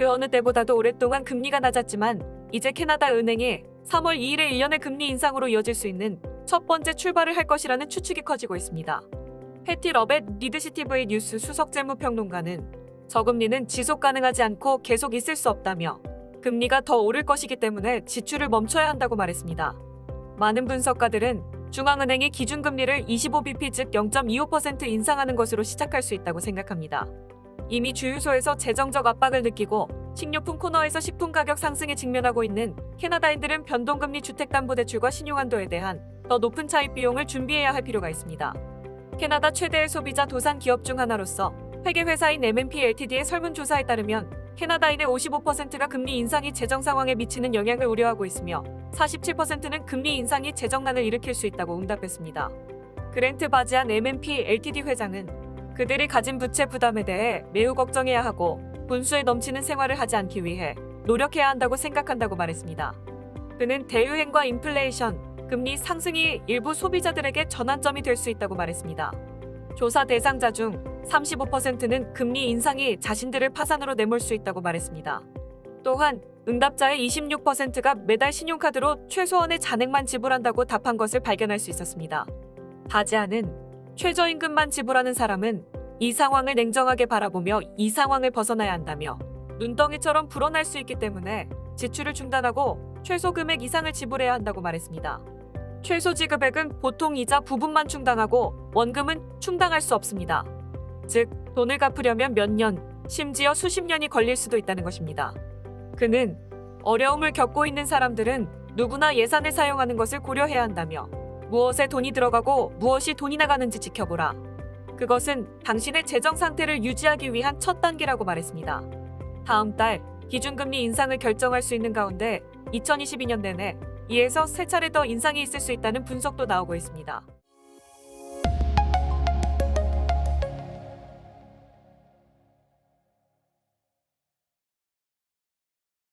그 어느 때보다도 오랫동안 금리가 낮았지만 이제 캐나다 은행이 3월 2일에 1년의 금리 인상으로 이어질 수 있는 첫 번째 출발을 할 것이라는 추측이 커지고 있습니다. 패티 러벳 리드시티브의 뉴스 수석 재무평론가는 저금리는 지속 가능하지 않고 계속 있을 수 없다며 금리가 더 오를 것이기 때문에 지출을 멈춰야 한다고 말했습니다. 많은 분석가들은 중앙은행이 기준금리를 25bp 즉 0.25% 인상하는 것으로 시작할 수 있다고 생각합니다. 이미 주유소에서 재정적 압박을 느끼고 식료품 코너에서 식품 가격 상승에 직면하고 있는 캐나다인들은 변동금리 주택담보대출과 신용한도에 대한 더 높은 차입 비용을 준비해야 할 필요가 있습니다. 캐나다 최대의 소비자 도산 기업 중 하나로서 회계회사인 MNP LTD의 설문조사에 따르면 캐나다인의 55%가 금리 인상이 재정 상황에 미치는 영향을 우려하고 있으며 47%는 금리 인상이 재정난을 일으킬 수 있다고 응답했습니다. 그랜트 바지안 MNP LTD 회장은 그들이 가진 부채 부담에 대해 매우 걱정해야 하고 분수에 넘치는 생활을 하지 않기 위해 노력해야 한다고 생각한다고 말했습니다. 그는 대유행과 인플레이션, 금리 상승이 일부 소비자들에게 전환점이 될 수 있다고 말했습니다. 조사 대상자 중 35%는 금리 인상이 자신들을 파산으로 내몰 수 있다고 말했습니다. 또한 응답자의 26%가 매달 신용카드로 최소한의 잔액만 지불한다고 답한 것을 발견할 수 있었습니다. 바지아는 최저임금만 지불하는 사람은 이 상황을 냉정하게 바라보며 이 상황을 벗어나야 한다며 눈덩이처럼 불어날 수 있기 때문에 지출을 중단하고 최소 금액 이상을 지불해야 한다고 말했습니다. 최소 지급액은 보통 이자 부분만 충당하고 원금은 충당할 수 없습니다. 즉, 돈을 갚으려면 몇 년, 심지어 수십 년이 걸릴 수도 있다는 것입니다. 그는 어려움을 겪고 있는 사람들은 누구나 예산을 사용하는 것을 고려해야 한다며 무엇에 돈이 들어가고 무엇이 돈이 나가는지 지켜보라. 그것은 당신의 재정 상태를 유지하기 위한 첫 단계라고 말했습니다. 다음 달 기준금리 인상을 결정할 수 있는 가운데 2022년 내내 2에서 3차례 더 인상이 있을 수 있다는 분석도 나오고 있습니다.